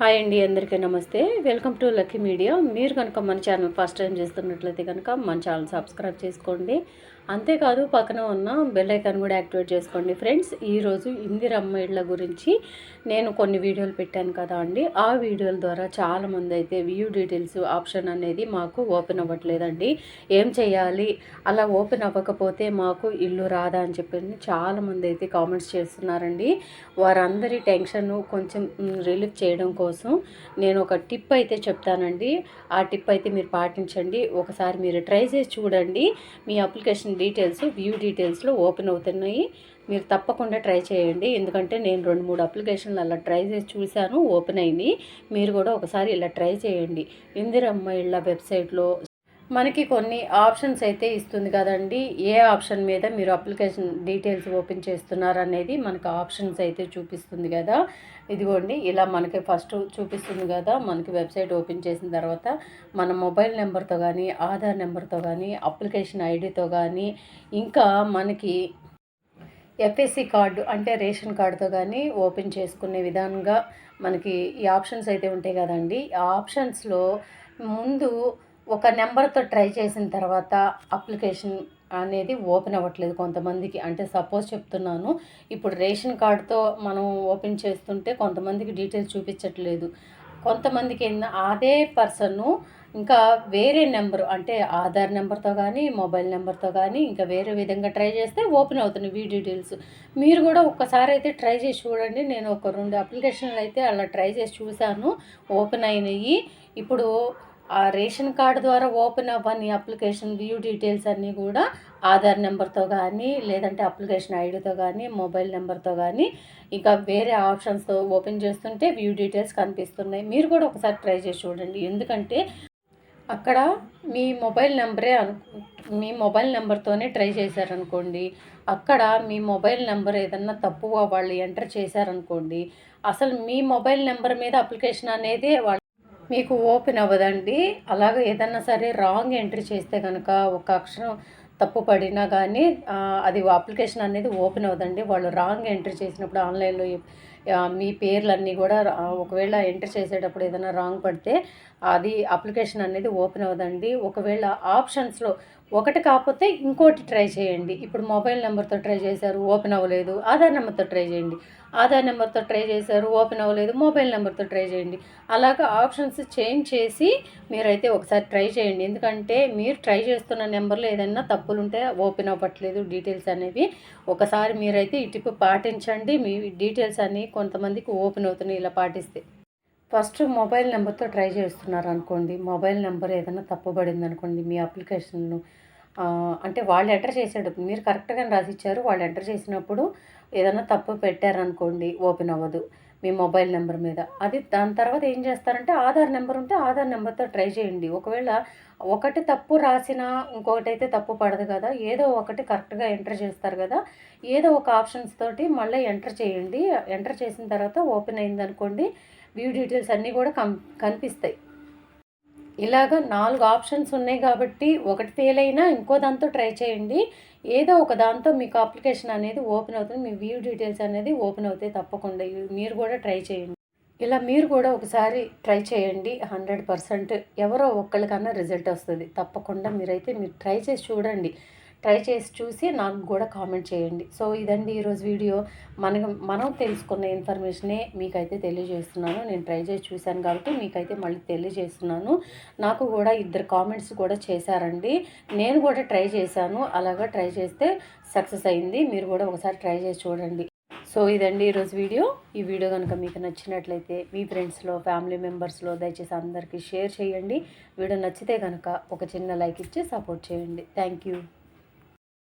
Hi అండి అందరికీ నమస్తే. Welcome to lucky media. మీరు కనుక మన ఛానల్ ఫస్ట్ టైం చేస్తున్నట్లయితే కనుక మన ఛానల్ సబ్స్క్రైబ్ చేసుకోండి. అంతేకాదు పక్కన ఉన్న బెల్ ఐకాన్ కూడా యాక్టివేట్ చేసుకోండి ఫ్రెండ్స్. ఈరోజు ఇందిరమ్మ ఇళ్ళ గురించి నేను కొన్ని వీడియోలు పెట్టాను కదా అండి. ఆ వీడియోల ద్వారా చాలామంది అయితే వ్యూ డీటెయిల్స్ ఆప్షన్ అనేది మాకు ఓపెన్ అవ్వట్లేదండి. ఏం చేయాలి? అలా ఓపెన్ అవ్వకపోతే మాకు ఇల్లు రాదా అని చెప్పి చాలామంది అయితే కామెంట్స్ చేస్తున్నారండి. వారందరి టెన్షన్ కొంచెం రిలీఫ్ చేయడం కోసం నేను ఒక టిప్ అయితే చెప్తానండి. ఆ టిప్ అయితే మీరు పాటించండి. ఒకసారి మీరు ట్రై చేసి చూడండి. మీ అప్లికేషన్ డీటెయిల్స్ వ్యూ డీటెయిల్స్లో ఓపెన్ అవుతున్నాయి. మీరు తప్పకుండా ట్రై చేయండి. ఎందుకంటే నేను రెండు మూడు అప్లికేషన్లు అలా ట్రై చేసి చూశాను ఓపెన్ అయింది. మీరు కూడా ఒకసారి ఇలా ట్రై చేయండి. ఇందిరమ్మ ఇళ్ళ వెబ్సైట్లో మనకి కొన్ని ఆప్షన్స్ అయితే ఇస్తుంది కదండి. ఏ ఆప్షన్ మీద మీరు అప్లికేషన్ డీటెయిల్స్ ఓపెన్ చేస్తున్నారు అనేది మనకు ఆప్షన్స్ అయితే చూపిస్తుంది కదా. ఇదిగోండి ఇలా మనకి ఫస్ట్ చూపిస్తుంది కదా. మనకి వెబ్సైట్ ఓపెన్ చేసిన తర్వాత మన మొబైల్ నెంబర్తో కానీ ఆధార్ నెంబర్తో కానీ అప్లికేషన్ ఐడితో కానీ ఇంకా మనకి ఎఫ్ఎస్సి కార్డు అంటే రేషన్ కార్డుతో కానీ ఓపెన్ చేసుకునే విధానంగా మనకి ఈ ఆప్షన్స్ అయితే ఉంటాయి కదండి. ఆ ఆప్షన్స్లో ముందు ఒక నెంబర్తో ట్రై చేసిన తర్వాత అప్లికేషన్ అనేది ఓపెన్ అవ్వట్లేదు కొంతమందికి. అంటే సపోజ్ చెప్తున్నాను ఇప్పుడు రేషన్ కార్డుతో మనం ఓపెన్ చేస్తుంటే కొంతమందికి డీటెయిల్స్ చూపించట్లేదు. కొంతమందికి అదే పర్సన్ను ఇంకా వేరే నెంబర్ అంటే ఆధార్ నెంబర్తో కానీ మొబైల్ నెంబర్తో కానీ ఇంకా వేరే విధంగా ట్రై చేస్తే ఓపెన్ అవుతుంది వీ డీటెయిల్స్. మీరు కూడా ఒక్కసారి అయితే ట్రై చేసి చూడండి. నేను ఒక రెండు అప్లికేషన్లు అయితే అలా ట్రై చేసి చూశాను ఓపెన్ అయినాయి. ఇప్పుడు ఆ రేషన్ కార్డు ద్వారా ఓపెన్ అవ్వని అప్లికేషన్ వ్యూ డీటెయిల్స్ అన్నీ కూడా ఆధార్ నెంబర్తో కానీ లేదంటే అప్లికేషన్ ఐడితో కానీ మొబైల్ నెంబర్తో కానీ ఇంకా వేరే ఆప్షన్స్తో ఓపెన్ చేస్తుంటే వ్యూ డీటెయిల్స్ కనిపిస్తున్నాయి. మీరు కూడా ఒకసారి ట్రై చేసి చూడండి. ఎందుకంటే అక్కడ మీ మొబైల్ నెంబరే అను మీ మొబైల్ నెంబర్తోనే ట్రై చేశారనుకోండి. అక్కడ మీ మొబైల్ నెంబర్ ఏదన్నా తప్పుగా వాళ్ళు ఎంటర్ చేశారనుకోండి అసలు మీ మొబైల్ నెంబర్ మీద అప్లికేషన్ అనేది వాళ్ళు మీకు ఓపెన్ అవ్వదండి. అలాగే ఏదన్నా సరే రాంగ్ ఎంట్రీ చేస్తే కనుక ఒక అక్షరం తప్పు పడినా కానీ అది అప్లికేషన్ అనేది ఓపెన్ అవ్వదండి. వాళ్ళు రాంగ్ ఎంట్రీ చేసినప్పుడు ఆన్లైన్లో మీ పేర్లన్నీ కూడా ఒకవేళ ఎంటర్ చేసేటప్పుడు ఏదైనా రాంగ్ పడితే అది అప్లికేషన్ అనేది ఓపెన్ అవ్వదండి. ఒకవేళ ఆప్షన్స్లో ఒకటి కాకపోతే ఇంకోటి ట్రై చేయండి. ఇప్పుడు మొబైల్ నెంబర్తో ట్రై చేశారు ఓపెన్ అవ్వలేదు ఆధార్ నెంబర్తో ట్రై చేయండి. ఆధార్ నెంబర్తో ట్రై చేశారు ఓపెన్ అవ్వలేదు మొబైల్ నెంబర్తో ట్రై చేయండి. అలాగా ఆప్షన్స్ చేంజ్ చేసి మీరైతే ఒకసారి ట్రై చేయండి. ఎందుకంటే మీరు ట్రై చేస్తున్న నెంబర్లో ఏదైనా తప్పులు ఉంటే ఓపెన్ అవ్వట్లేదు డీటెయిల్స్ అనేవి. ఒకసారి మీరైతే ఈ టిప్ పాటించండి. మీ డీటెయిల్స్ అన్నీ కొంతమందికి ఓపెన్ అవుతున్నాయి ఇలా పాటిస్తే. ఫస్ట్ మొబైల్ నెంబర్తో ట్రై చేస్తున్నారు అనుకోండి మొబైల్ నెంబర్ ఏదైనా తప్పుబడింది అనుకోండి మీ అప్లికేషన్ను అంటే వాళ్ళు ఎంటర్ చేసేటప్పుడు మీరు కరెక్ట్గానే రాసిచ్చారు. వాళ్ళు ఎంటర్ చేసినప్పుడు ఏదైనా తప్పు పెట్టారనుకోండి ఓపెన్ అవ్వదు మీ మొబైల్ నెంబర్ మీద. అది దాని తర్వాత ఏం చేస్తారంటే ఆధార్ నెంబర్ ఉంటే ఆధార్ నెంబర్తో ట్రై చేయండి. ఒకవేళ ఒకటి తప్పు రాసినా ఇంకొకటి అయితే తప్పు పడదు కదా. ఏదో ఒకటి కరెక్ట్గా ఎంటర్ చేస్తారు కదా. ఏదో ఒక ఆప్షన్స్ తోటి మళ్ళీ ఎంటర్ చేయండి. ఎంటర్ చేసిన తర్వాత ఓపెన్ అయిందనుకోండి వ్యూ డీటెయిల్స్ అన్నీ కూడా కం కనిపిస్తాయి. ఇలాగ నాలుగు ఆప్షన్స్ ఉన్నాయి కాబట్టి ఒకటి ఫెయిల్ అయినా ఇంకో దాంతో ట్రై చేయండి. ఏదో ఒక దాంతో మీకు అప్లికేషన్ అనేది ఓపెన్ అవుతుంది. మీ వ్యూ డీటెయిల్స్ అనేది ఓపెన్ అవుతాయి తప్పకుండా. మీరు కూడా ట్రై చేయండి. ఇలా మీరు కూడా ఒకసారి ట్రై చేయండి. హండ్రెడ్ పర్సెంట్ ఎవరో ఒక్కరికన్నా రిజల్ట్ వస్తుంది. తప్పకుండా మీరైతే మీరు ట్రై చేసి చూడండి. ట్రై చేసి చూసి నాకు కూడా కామెంట్ చేయండి. సో ఇదండి ఈరోజు వీడియో. మన మనం తెలుసుకున్న ఇన్ఫర్మేషనే మీకైతే తెలియజేస్తున్నాను. నేను ట్రై చేసి చూశాను కాబట్టి మీకైతే మళ్ళీ తెలియజేస్తున్నాను. నాకు కూడా ఇద్దరు కామెంట్స్ కూడా చేశారండి. నేను కూడా ట్రై చేశాను. అలాగా ట్రై చేస్తే సక్సెస్ అయింది. మీరు కూడా ఒకసారి ట్రై చేసి చూడండి. సో ఇదండి ఈరోజు వీడియో. ఈ వీడియో కనుక మీకు నచ్చినట్లయితే మీ ఫ్రెండ్స్లో ఫ్యామిలీ మెంబర్స్లో దయచేసి అందరికీ షేర్ చేయండి. వీడియో నచ్చితే కనుక ఒక చిన్న లైక్ ఇచ్చి సపోర్ట్ చేయండి. Thank you.